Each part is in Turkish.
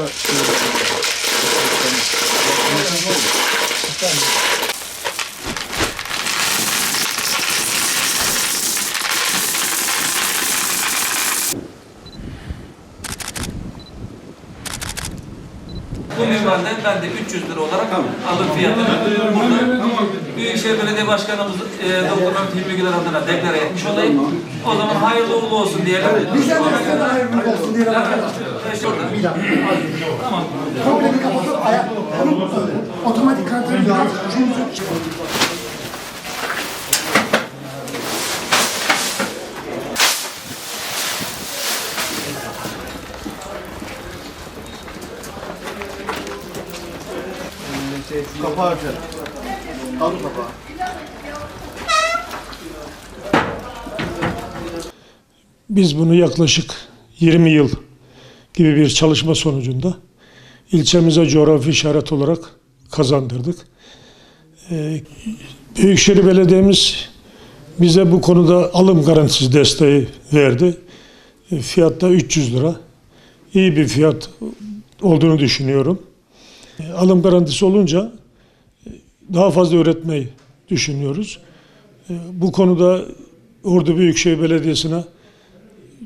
Bu minvalden ben de 300 lira olarak alım fiyatını burada Büyükşehir Belediye Başkanımız e, Doktor Mehmet Hilmi Güler adına deklare etmiş olayım. O zaman hayırlı uğurlu olsun diyelim. Bize de hayırlı olsun diyelim arkadaşlar. Evet, şurada. Bir dakika. Tamam. Komple bir kapatıp ayak, otomatik kantarı Kapağı açar. Kaldır kapağı. Biz bunu yaklaşık 20 yıl gibi bir çalışma sonucunda ilçemize coğrafi işaret olarak kazandırdık. Ee, Büyükşehir Belediye'miz bize bu konuda alım garantisi desteği verdi. E, Fiyat da 300 lira. İyi bir fiyat olduğunu düşünüyorum. E, Alım garantisi olunca e, daha fazla üretmeyi düşünüyoruz. Bu konuda Ordu Büyükşehir Belediyesi'ne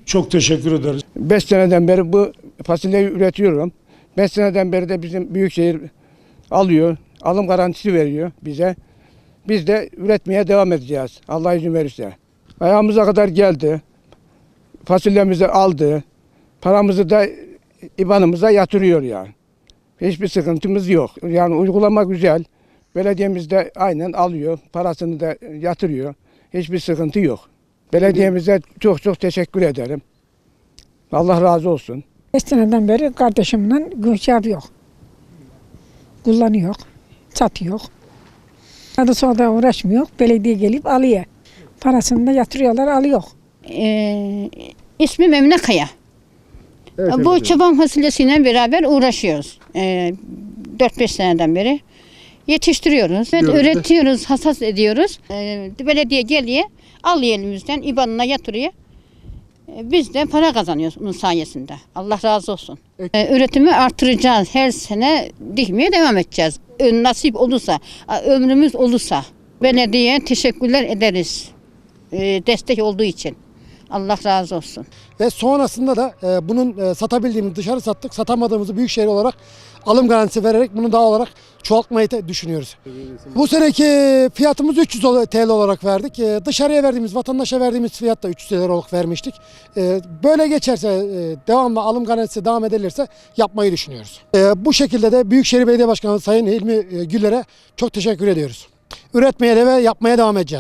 çok teşekkür ederiz. 5 seneden beri bu fasulyeyi üretiyorum. 5 seneden beri de bizim büyükşehir alıyor, alım garantisi veriyor bize. Biz de üretmeye devam edeceğiz. Allah izin verirse. Ayağımıza kadar geldi. Fasulyemizi aldı. Paramızı da IBAN'ımıza yatırıyor yani. Hiçbir sıkıntımız yok. Yani uygulama güzel. Belediyemiz de aynen alıyor. Parasını da yatırıyor. Hiçbir sıkıntı yok. Belediyemize çok çok teşekkür ederim. Allah razı olsun. Beş seneden beri kardeşimle güçer yok. Kullanıyor, satıyor. Adı sonra da uğraşmıyor. Belediye gelip alıyor. Parasını da yatırıyorlar, alıyor. Ee, ismim Emine Kaya. Bu çoban fasulyesiyle beraber uğraşıyoruz. Ee, 4-5 seneden beri. Yetiştiriyoruz, evet, üretiyoruz, hasat ediyoruz. Ee, belediye geliyor, alıyor elimizden, IBAN'ına yatırıyor. Ee, Biz de para kazanıyoruz bunun sayesinde. Allah razı olsun. Ee, üretimi artıracağız. Her sene dikmeye devam edeceğiz. Nasip olursa, ömrümüz olursa. Belediyeye teşekkürler ederiz. Ee, destek olduğu için. Allah razı olsun. Ve sonrasında da e, bunun e, satabildiğimiz dışarı sattık. Satamadığımızı büyükşehir olarak alım garantisi vererek bunu daha olarak çoğaltmayı da düşünüyoruz. Bu seneki fiyatımız 300 TL olarak verdik. E, dışarıya verdiğimiz, vatandaşa verdiğimiz fiyat da 300 TL olarak vermiştik. E, böyle geçerse, e, devamlı alım garantisi devam edilirse yapmayı düşünüyoruz. E, bu şekilde de Büyükşehir Belediye Başkanı Sayın Hilmi e, Güller'e çok teşekkür ediyoruz. Üretmeye de ve yapmaya devam edeceğiz.